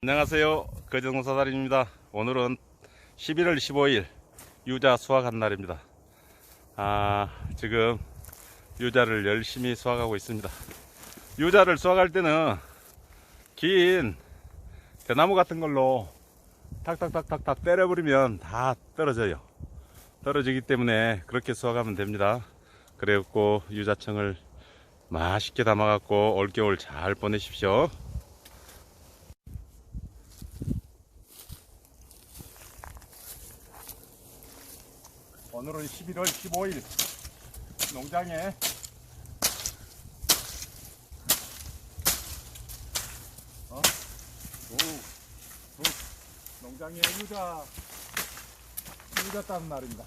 안녕하세요. 거정사다리입니다. 오늘은 11월 15일 유자 수확한 날입니다. 아, 지금 유자를 열심히 수확하고 있습니다. 유자를 수확할 때는 긴 대나무 같은 걸로 탁탁탁탁탁 때려버리면 다 떨어져요. 떨어지기 때문에 그렇게 수확하면 됩니다. 그래갖고 유자청을 맛있게 담아갖고 올겨울 잘 보내십시오. 오늘은 11월 15일 농장에 어? 오, 오, 농장에 유자 유자 따는 날입니다.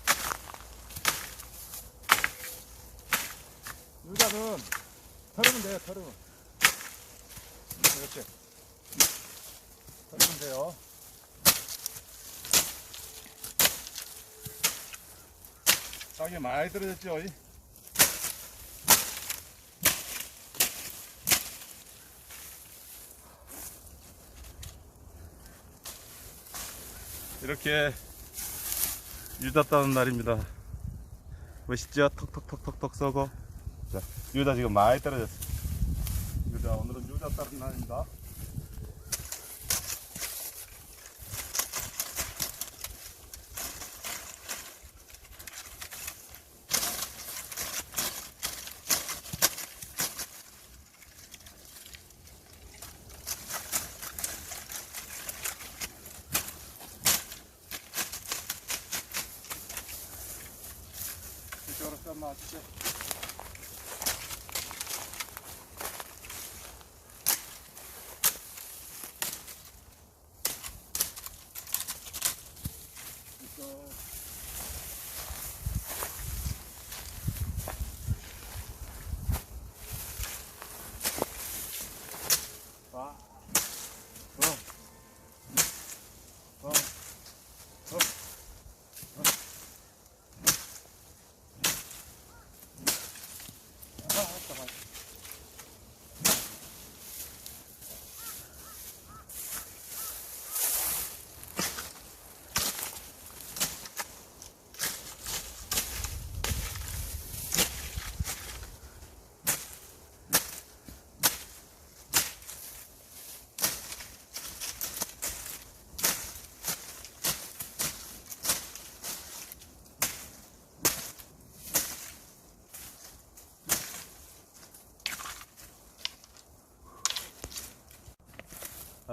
유자는 털으면 돼요, 털으면. 이렇게 털으면 돼요. 땅에 많이 떨어졌죠? 이? 이렇게 유자 따는 날입니다. 멋있죠? 톡톡톡톡톡 쏘고. 자, 유자 지금 많이 떨어졌어. 유자, 오늘은 유자 따는 날입니다. 이쪽으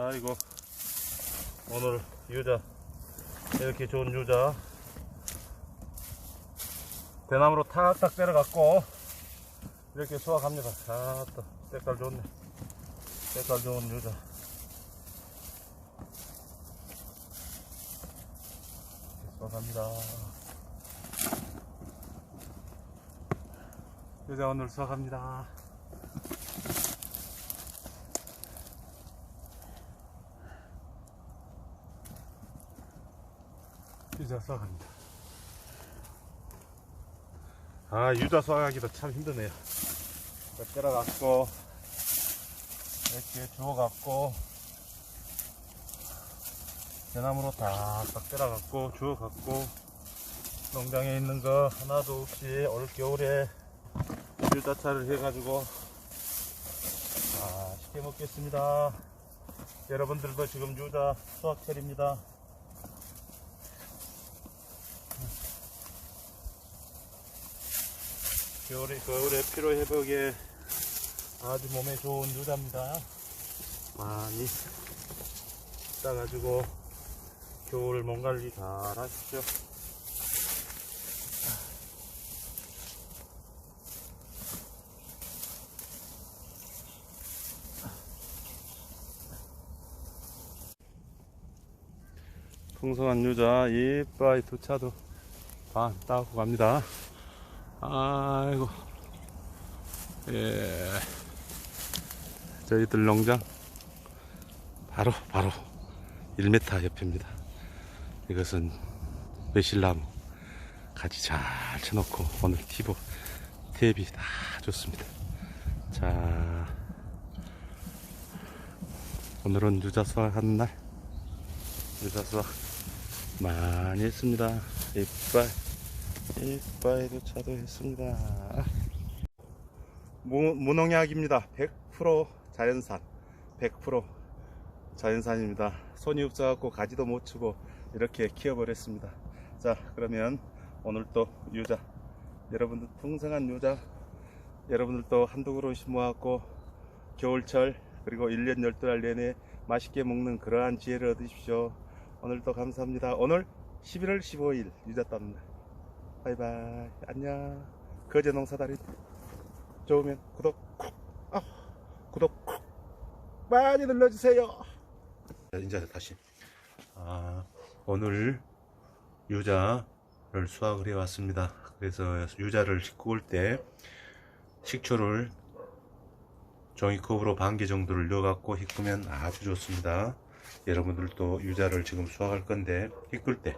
아이고 오늘 유자 이렇게 좋은 유자 대나무로 탁탁 때려갖고 이렇게 수확합니다. 아또 색깔 좋네. 색깔 좋은 유자. 수확합니다. 유자 오늘 수확합니다 유자 수확합니다. 아, 유자 수확하기도 참 힘드네요. 때려갖고, 이렇게 주워갖고, 대나무로 탁탁 때려갖고, 주워갖고, 농장에 있는 거 하나도 없이 올 겨울에 유자차를 해가지고, 맛있게 먹겠습니다. 여러분들도 지금 유자 수확철입니다. 겨울에, 겨울에 피로 회복에 아주 몸에 좋은 유자입니다. 많이 따가지고 겨울 몸 관리 잘 하십시오. 풍성한 유자 이빠이 두 차도 반 따고 갑니다. 아이고. 예. 저희들 농장 바로 바로 1m 옆입니다. 이것은 매실나무 가지 잘 쳐놓고 오늘 티보 탭이 다 좋습니다. 자 오늘은 유자 수확 하는 날. 유자 수확 많이 했습니다. 이빨 이빨 교차도 했습니다. 무, 무농약입니다. 100% 자연산 100% 자연산입니다. 손이 없어갖고 가지도 못 치고 이렇게 키워버렸습니다. 자 그러면 오늘 또 유자 여러분들 풍성한 유자 여러분들도 한두 그릇씩 모았고 겨울철 그리고 1년 12달 내내 맛있게 먹는 그러한 지혜를 얻으십시오. 오늘도 감사합니다. 오늘 11월 15일 유자 날 바이바이. 안녕. 거제 농사다리. 좋으면 구독 쿡. 아, 구독 쿡. 많이 눌러주세요. 이제 다시. 아, 오늘 유자를 수확을 해 왔습니다. 그래서 유자를 구울 때 식초를 종이컵으로 반 개 정도를 넣어 갖고 헹구면 아주 좋습니다. 여러분들도 유자를 지금 수확할 건데 헹굴 때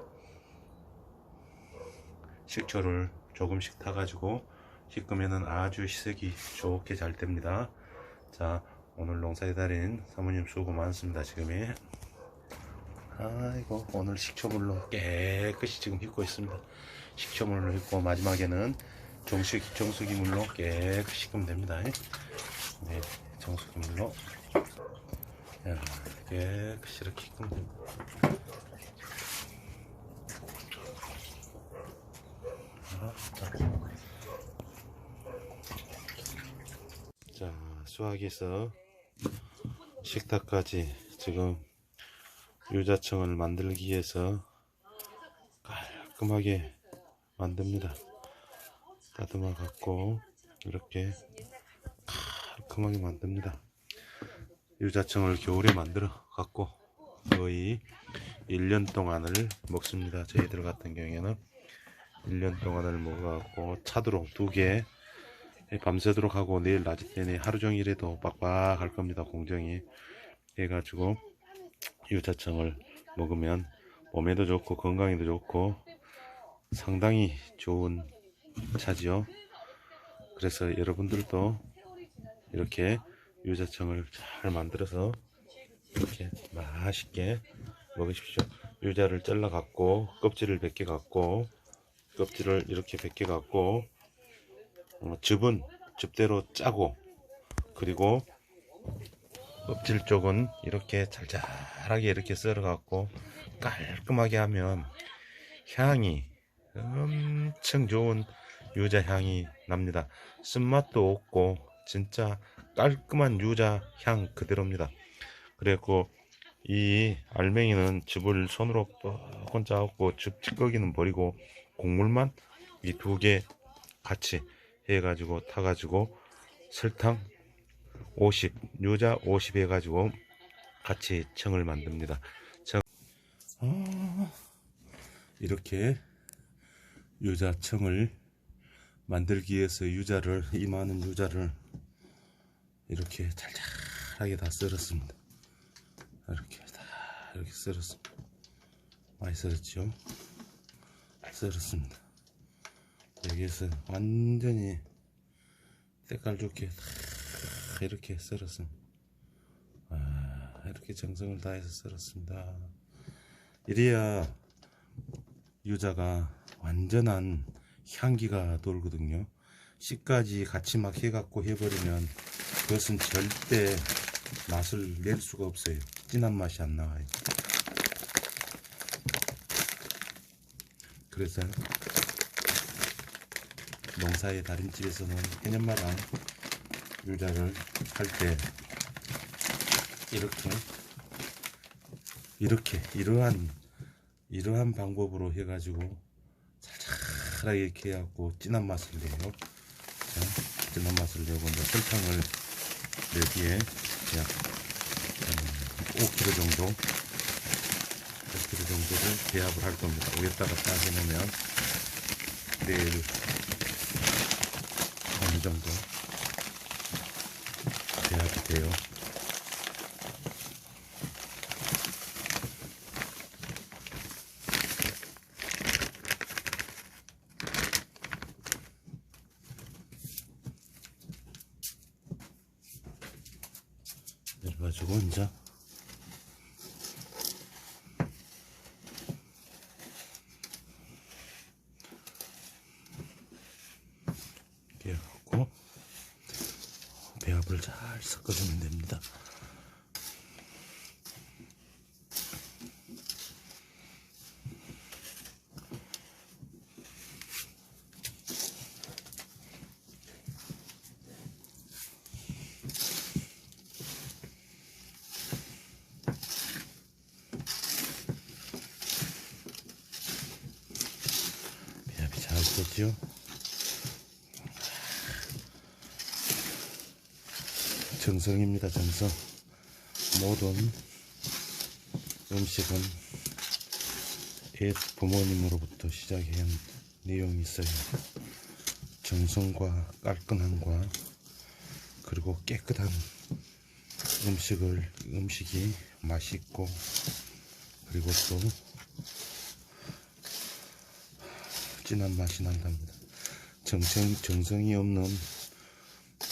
식초를 조금씩 타가지고 헹구면은 아주 희석이 좋게 잘 됩니다. 자, 오늘 농사의 달인 사모님 수고 많습니다. 지금이. 아이고, 오늘 식초물로 깨끗이 지금 헹고 있습니다. 식초물로 헹고 마지막에는 정수기, 정수기 물로 깨끗이 씻으면 됩니다. 네, 정수기 물로 야, 깨끗이 이렇게 씻으면 됩니다. 자. 자, 수학에서 식탁까지 지금 유자청을 만들기 위해서 깔끔하게 만듭니다. 다듬어 갖고 이렇게 깔끔하게 만듭니다. 유자청을 겨울에 만들어 갖고 거의 1년 동안을 먹습니다. 저희들 같은 경우에는 1년 동안을 먹어갖고 차도록 두개 밤새도록 하고 내일 낮에 내내 하루 종일 해도 빡빡할 겁니다. 공정이 해가지고 유자청을 먹으면 몸에도 좋고 건강에도 좋고 상당히 좋은 차지요. 그래서 여러분들도 이렇게 유자청을 잘 만들어서 이렇게 맛있게 먹으십시오. 유자를 잘라 갖고 껍질을 벗겨 갖고 껍질을 이렇게 벗겨 갖고 어, 즙은 즙대로 짜고 그리고 껍질 쪽은 이렇게 잘잘하게 이렇게 썰어 갖고 깔끔하게 하면 향이 엄청 좋은 유자 향이 납니다. 쓴맛도 없고 진짜 깔끔한 유자 향 그대로입니다. 그래갖고 이 알맹이는 즙을 손으로 뻑건 짜갖고 즙 찌꺼기는 버리고 곡물만 이 두 개 같이 해가지고 타가지고 설탕 50 유자 50 해가지고 같이 청을 만듭니다. 청 아, 이렇게 유자청을 만들기 위해서 유자를 이 많은 유자를 이렇게 잘잘하게 다 썰었습니다. 이렇게 다 이렇게 썰었습니다. 많이 썰었죠? 썰었습니다. 여기에서 완전히 때깔 좋게 다 이렇게 썰었습니다. 아, 이렇게 정성을 다해서 썰었습니다. 이래야 유자가 완전한 향기가 돌거든요. 씨까지 같이 막 해갖고 해버리면 그것은 절대 맛을 낼 수가 없어요. 진한 맛이 안 나와요. 그래서 농사의 다림집에서는 해년마당 유자를 할 때 이렇게 이렇게 이러한 이러한 방법으로 해가지고 살살하게 해갖고 진한 맛을 내요. 자, 진한 맛을 내고 이제 설탕을 여기에 약 5kg 정도 5kg 정도를 배합을 할 겁니다. 위에다가 딱 해놓으면 내일 어느 정도 배합이 돼요. 그래가지고 이제 물을 잘 섞어주면 됩니다. 배합이 잘 되죠? 정성입니다, 정성. 모든 음식은 옛 부모님으로부터 시작한 내용이 있어요. 정성과 깔끔함과 그리고 깨끗한 음식을 음식이 맛있고 그리고 또 진한 맛이 난답니다. 정성, 정성이 없는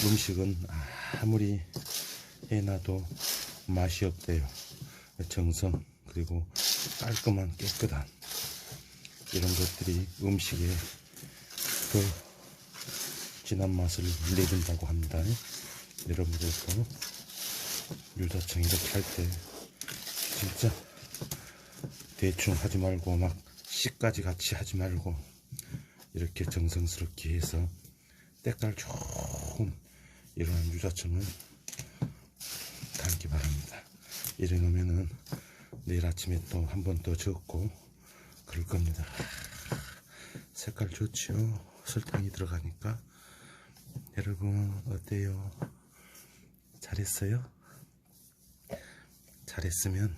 음식은 아무리 해놔도 맛이 없대요. 정성, 그리고 깔끔한, 깨끗한 이런 것들이 음식에 더 진한 맛을 내준다고 합니다. 여러분들도 유자청 이렇게 할 때 진짜 대충 하지 말고 막 씨까지 같이 하지 말고 이렇게 정성스럽게 해서 때깔 좋은 이러한 유자청을 담기 바랍니다. 이래 놓으면은 내일 아침에 또 한 번 더 적고 그럴 겁니다. 색깔 좋죠? 설탕이 들어가니까 여러분 어때요? 잘했어요? 잘했으면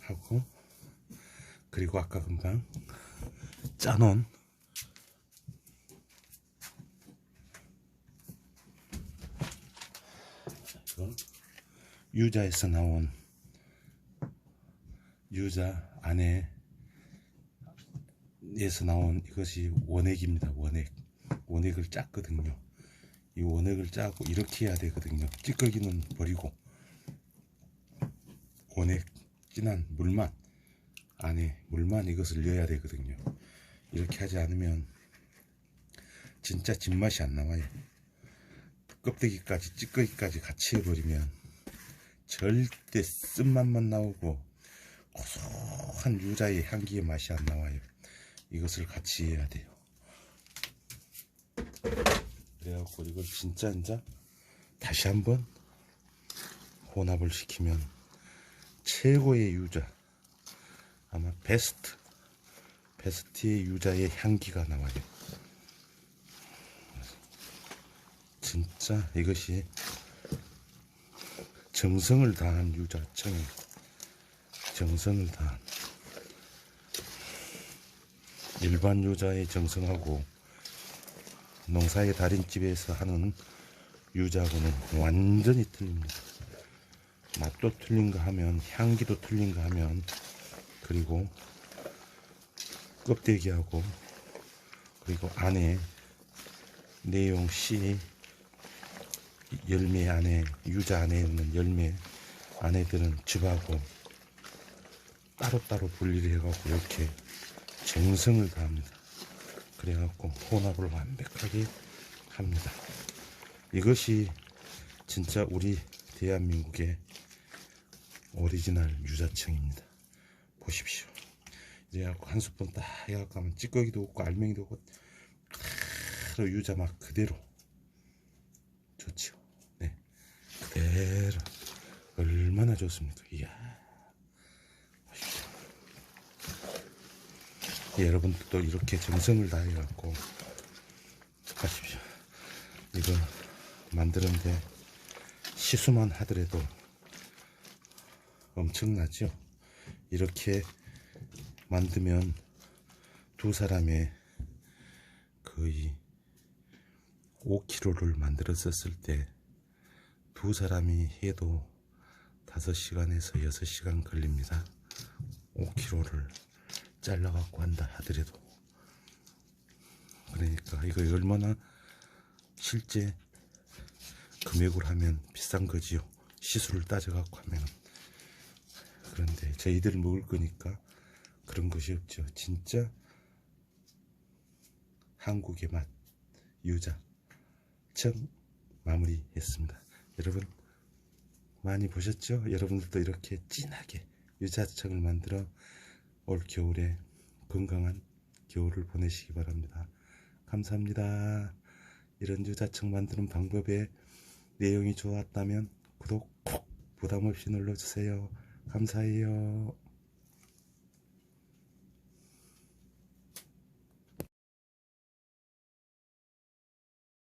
하고 그리고 아까 금방 짜놓은 이건 유자에서 나온 유자 안에 에서 나온 이것이 원액입니다. 원액. 원액을 짰거든요. 이 원액을 짜고 이렇게 해야 되거든요. 찌꺼기는 버리고 원액 진한 물만 안에 물만 이것을 넣어야 되거든요. 이렇게 하지 않으면 진짜 진맛이 안 나와요. 껍데기까지 찌꺼기까지 같이 해버리면 절대 쓴맛만 나오고 고소한 유자의 향기의 맛이 안 나와요. 이것을 같이 해야 돼요. 그래갖고 이걸 진짜 이제 다시 한번 혼합을 시키면 최고의 유자 아마 베스트 베스트의 유자의 향기가 나와요. 진짜 이것이 정성을 다한 유자청이 정성을 다한 일반 유자의 정성하고 농사의 달인 집에서 하는 유자하고는 완전히 틀립니다. 맛도 틀린가 하면 향기도 틀린가 하면 그리고 껍데기하고 그리고 안에 내용 씨 열매 안에 유자 안에 있는 열매 안에 드는 즙하고 따로따로 분리를 해갖고 이렇게 정성을 다합니다. 그래갖고 혼합을 완벽하게 합니다. 이것이 진짜 우리 대한민국의 오리지널 유자청입니다. 보십시오. 이래갖고 한 스푼 딱 해갖고 하면 찌꺼기도 없고 알맹이도 없고 그대로 유자 맛 그대로 좋죠. 네. 그대로 좋습니까? 이야. 예, 여러분들도 이렇게 정성을 다해갖고 하십시오. 이거 만드는데 시수만 하더라도 엄청나죠? 이렇게 만들면 두 사람의 거의 5kg를 만들었었을 때 두 사람이 해도 5시간에서 6시간 걸립니다. 5kg를 잘라갖고 한다 하더라도 그러니까 이거 얼마나 실제 금액으로 하면 비싼 거지요. 시술을 따져갖고 하면 그런데 저희들 먹을 거니까 그런 것이 없죠. 진짜 한국의 맛 유자 시청 마무리했습니다. 여러분 많이 보셨죠? 여러분들도 이렇게 진하게 유자청을 만들어 올 겨울에 건강한 겨울을 보내시기 바랍니다. 감사합니다. 이런 유자청 만드는 방법에 내용이 좋았다면 구독 꼭 부담 없이 눌러주세요. 감사해요.